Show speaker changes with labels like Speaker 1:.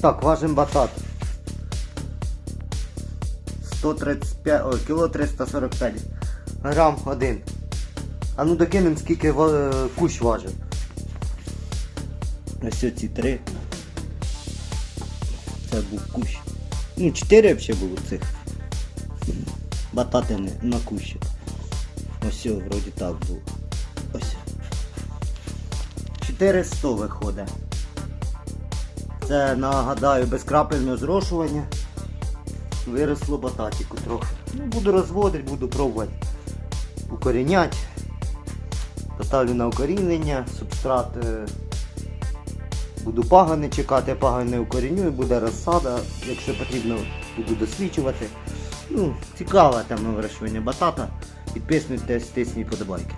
Speaker 1: Так, важим батат. 135, ой, кіло 345 грам один. А ну докинемо скільки е, кущ важив. Ось ці три. Це був кущ. Ну, чотири взагалі було цих. Бататини на кущик. Ось, вроді так було. Ось. 400 виходить. Це нагадаю безкрапельне зрошування. Виросло бататіку трохи. Ну, буду розводити, буду пробувати укоріняти. Поставлю на укорінення, субстрат. е, Буду пагани чекати, пагани укоріню буде розсада. Якщо потрібно, буду досліджувати. Ну, цікаве тема вирощування батата. Підписуйтесь, тисніть подобайки.